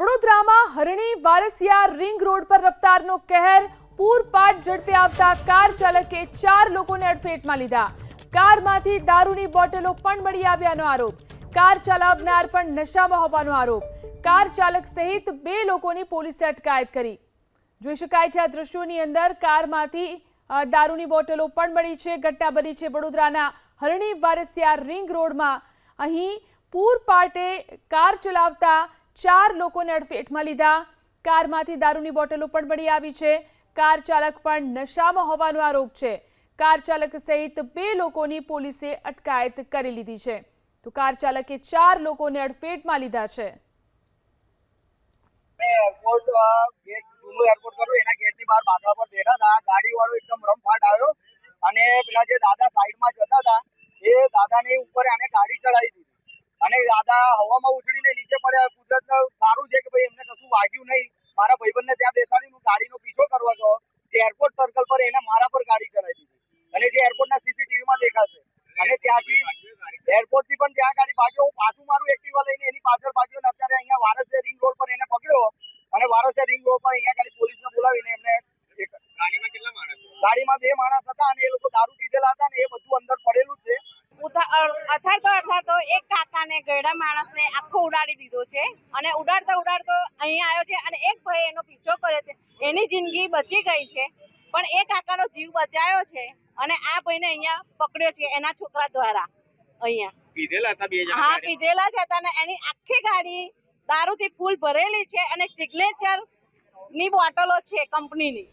વડોદરામાં હરણી Varasiya ring road પર રફતારનો કહેર. પૂરપાટ ઝડપે આવતા કાર ચાલકે ચાર લોકોને અડફેટમાં લીધા. કારમાંથી દારૂની બોટલો પણ મળી આવ્યાનો આરોપ. કાર ચલાવનાર પણ નશામાં હોવાનો આરોપ. કાર ચાલક સહિત બે લોકોની પોલીસે અટકાયત કરી. જોઈ શકાય છે આ દ્રશ્યોની અંદર કારમાંથી દારૂની બોટલો પણ મળી છે, ઘટના બની છે વડોદરાના હરણી વારસિયા રિંગ રોડમાં. અહીં પૂરપાટે કાર ચલાવતા ચાર લોકોને અડફેટમાં લીધા. કારમાંથી દારૂની બોટલો પણ મળી આવી છે. કાર ચાલક પણ નશામાં હોવાનો આરોપ છે. કાર ચાલક સહિત બે લોકોની પોલીસે અટકાયત કરી લીધી છે. તો કાર ચાલકે ચાર લોકોને અડફેટમાં લીધા છે. વાળો એકદમ રમફાટ આવ્યો. અને પેલા જે દાદા સાઈડમાં જતા હતા, એ દાદાની ઉપર આને ગાડી ચડાવી દીધી. અને દાદા હવામાં ઉછળીને નીચે પડ્યા નહીં મારા ભાઈબંધને ત્યાં બેસાડી હું ગાડીનો પીછો કરવા ગયો. એરપોર્ટ સર્કલ પર એને મારા પર ગાડી ચલાવી દીધી. અને જે એરપોર્ટના સીસીટીવીમાં દેખાશે. અને ત્યાંથી એરપોર્ટથી પણ ત્યાં ગાડી ભાગ્યો. હું પાછું મારું એક્ટિવા લઈને એની પાછળ ભાગ્યો અને અત્યારે અહીંયા વારસે રિંગ રોડ પર એને પકડ્યો. અને વારસે રિંગ રોડ પર અહીંયા ખાલી પોલીસને બોલાવીને એમને ગાડીમાં કેટલા માણસ? ગાડીમાં બે માણસ હતા અને એ લોકો દારૂ પીધેલા હતા. અથાડતો અથાડતો એક કાકાને ગયડા માણસને આખો ઉડાડી દીધો છે અને ઉડાડતો ઉડાડતો અહીં આવ્યો છે અને એક ભાઈ એનો પીછો કરે છે. એની જિંદગી બચી ગઈ છે પણ એ કાકાનો જીવ બચાયો છે અને આ ભાઈને અહીંયા પકડ્યો છે એના છોકરા દ્વારા અહીંયા. પીધેલા હતા બે જણા હા પીધેલા છે અને એની આખી ગાડી દારૂથી ફૂલ ભરેલી છે અને સિગ્નેચરની બોટલો છે કંપનીની.